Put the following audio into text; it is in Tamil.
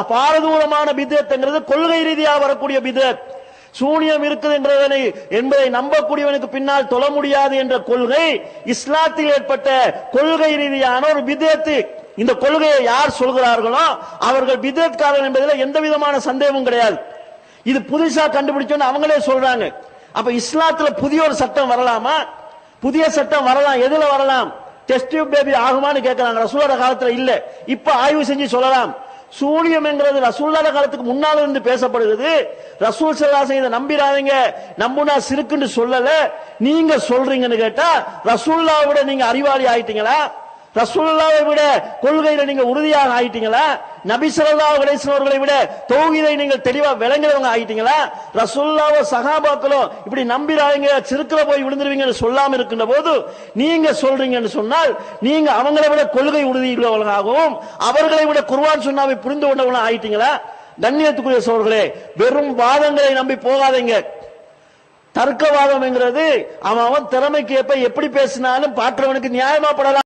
பாரதூரமான பிதத்துங்கிறது கொள்கை ரீதியாக வரக்கூடிய பிதத் சூனியம் இருக்குது என்றதனை என்பதை நம்பக்கூடியவனுக்கு பின்னால் தொழ முடியாது என்ற கொள்கை இஸ்லாத்தில் ஏற்பட்ட கொள்கை ரீதியான ஒரு பிதத்து இந்த கொள்கையை யார் சொல்கிறார்களோ அவர்கள் பிதத்காரன் என்பதில் எந்த விதமான சந்தேகமும் கிடையாது. இது புதுசா கண்டுபிடிச்சோன்னு அவங்களே சொல்றாங்க. அப்ப இஸ்லாத்துல புதிய ஒரு சட்டம் வரலாமா? புதிய சட்டம் வரலாம். எதுல வரலாம்? டெஸ்ட் டியூப் பேபி ஆகுமான்னு கேட்கறாங்க ரசூலோட காலத்துல இல்ல. இப்ப ஆய்வு செஞ்சு சொல்லலாம். சூனியம் என்கிறது ரசூல்லாத காலத்துக்கு முன்னால இருந்து பேசப்படுகிறது. ரசூல் சல்லாசன் இதை நம்பிடாதீங்க. நம்புனா சிறுக்குன்னு சொல்லல. நீங்க சொல்றீங்கன்னு கேட்டா ரசூல்லாவோட விட நீங்க அறிவாளி ஆயிட்டீங்களா? ரசூல்லாவை விட கொள்கையில நீங்க உறுதியாக ஆயிட்டீங்களா? நபி ஸல்லல்லாஹு அவர்களை விட தௌஹீதை நீங்கள் தெளிவா விளங்குறவங்க ஆயிட்டீங்களா? ரசூல்லாவோ சகாபாக்களோ இப்படி நம்பிடாதீங்க சிறுக்கில் போய் விழுந்துருவீங்கன்னு சொல்லாம இருக்கின்ற போது நீங்க சொல்றீங்கன்னு சொன்னால் நீங்க அவங்களை விட கொள்கை உறுதி உள்ளவர்களாகவும் அவர்களை விட குர்வான் சுன்னாவை புரிந்து கொண்டவங்களும் ஆயிட்டீங்களா? கண்ணியத்துக்குரிய சோழர்களே வெறும் வாதங்களை நம்பி போகாதீங்க. தர்க்கவாதம்ங்கிறது அவன் அவன் திறமைக்கு ஏற்ப எப்படி பேசினாலும் பாற்றவனுக்கு நியாயமா படலாம்.